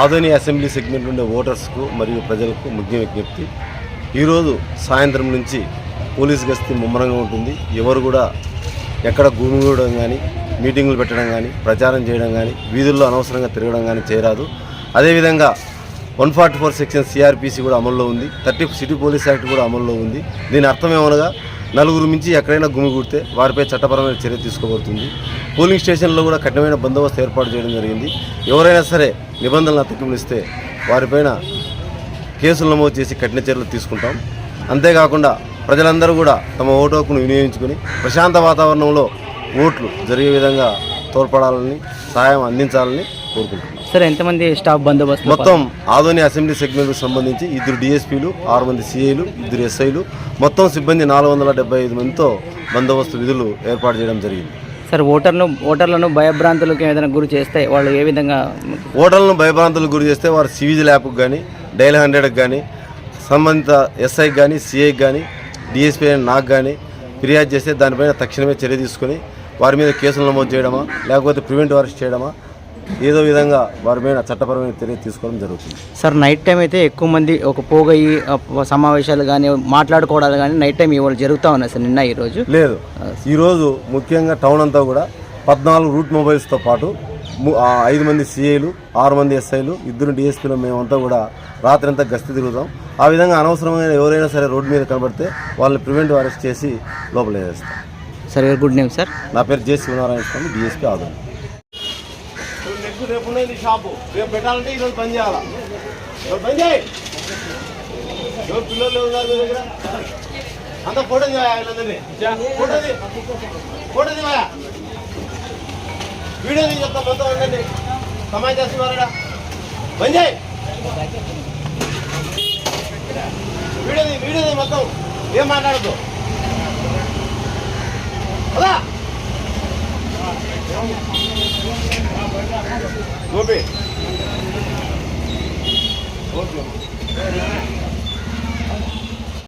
Adoni assembly segment ఉండే ఓటర్స్కు మరియు ప్రజలకు ముఖ్య విజ్ఞప్తి. ఈరోజు సాయంత్రం నుంచి పోలీస్ గస్తీ ముమ్మరంగా ఉంటుంది. ఎవరు కూడా ఎక్కడ గుమిగూడడం కానీ మీటింగులు పెట్టడం కానీ ప్రచారం చేయడం కానీ వీధుల్లో అనవసరంగా తిరగడం కానీ చేయరాదు. అదేవిధంగా one forty four section CRPC కూడా అమల్లో ఉంది. థర్టీ సిటీ పోలీస్ యాక్ట్ కూడా అమల్లో ఉంది. దీని అర్థం ఏమనగా నలుగురు మించి ఎక్కడైనా గుమిగూడితే వారిపై చట్టపరమైన చర్య తీసుకోబడుతుంది. పోలింగ్ స్టేషన్లో కూడా కఠినమైన బందోబస్తు ఏర్పాటు చేయడం జరిగింది. ఎవరైనా సరే నిబంధనలు అతిక్రమిస్తే వారిపైన కేసులు నమోదు చేసి కఠిన చర్యలు తీసుకుంటాం. అంతేకాకుండా ప్రజలందరూ కూడా తమ ఓటు హక్కును వినియోగించుకొని ప్రశాంత వాతావరణంలో ఓట్లు జరిగే విధంగా తోడ్పడాలని సహాయం అందించాలని కోరుకుంటున్నాం. సార్ ఎంతమంది స్టాఫ్ బందోబస్తు మొత్తం ఆదోని అసెంబ్లీ సెగ్మెంట్కు సంబంధించి ఇద్దరు డిఎస్పీలు ఆరు మంది సిఐలు ఇద్దరు ఎస్ఐలు మొత్తం సిబ్బంది నాలుగు వందల డెబ్బై ఐదు మందితో బందోబస్తు విధులు ఏర్పాటు చేయడం జరిగింది. సార్ ఓటర్ను ఓటర్లను భయభ్రాంతులకు ఏదైనా గురి చేస్తే వాళ్ళు ఏ విధంగా ఓటర్లను భయభ్రాంతులకు గురి చేస్తే వారు సివిజిల్ యాప్కి కానీ డైల్ హండ్రెడ్కి కానీ సంబంధిత ఎస్ఐకి కానీ సిఐకి కానీ డిఎస్పీ అయిన నాకు కానీ ఫిర్యాదు చేస్తే దానిపైన తక్షణమే చర్య తీసుకొని వారి మీద కేసులు నమోదు చేయడమా లేకపోతే ప్రివెంట్ వారెస్ట్ చేయడమా ఏదో విధంగా వారి మీద చట్టపరమైన చర్య తీసుకోవడం జరుగుతుంది. సార్ నైట్ టైం అయితే ఎక్కువ మంది ఒక పోగయి సమావేశాలు కానీ మాట్లాడుకోవడాలు కానీ నైట్ టైం ఇవాళ జరుగుతూ ఉన్నాయి సార్ నిన్న ఈరోజు. లేదు. ఈరోజు ముఖ్యంగా టౌన్ అంతా కూడా పద్నాలుగు రూట్ మొబైల్స్తో పాటు ఐదు మంది సిఐలు ఆరు మంది ఎస్ఐలు ఇద్దరు డిఎస్పీలు మేమంతా కూడా రాత్రి అంతా గస్తీ తిరుగుతాం. ఆ విధంగా అనవసరమైన ఎవరైనా సరే రోడ్డు మీద కనబడితే వాళ్ళని ప్రివెంటివ్ అరెస్ట్ చేసి లోపల వేస్తాం సార్ గుడ్ నేమ్ సార్ నా పేరు జే శివనారాయణ స్వామి డిఎస్పీ ఆదోని రేపు ఉన్నది షాపు. రేపు పెట్టాలంటే ఈరోజు బంద్ చేయాలా? బంద్ చేయి. ఎవరు పిల్లలు ఉన్నారు మీ దగ్గర? అంత ఫోటో తీయాలందరినీ ఫోటో తీ. ఫోటో తీవా వీడియో తీసి చెప్తా మొత్తం ఉండండి సమాజం చేస్తున్నారా బంద్ చేయి. వీడియో తీ, వీడియో తీ మొత్తం. ఏం మాట్లాడద్దు. గోపి.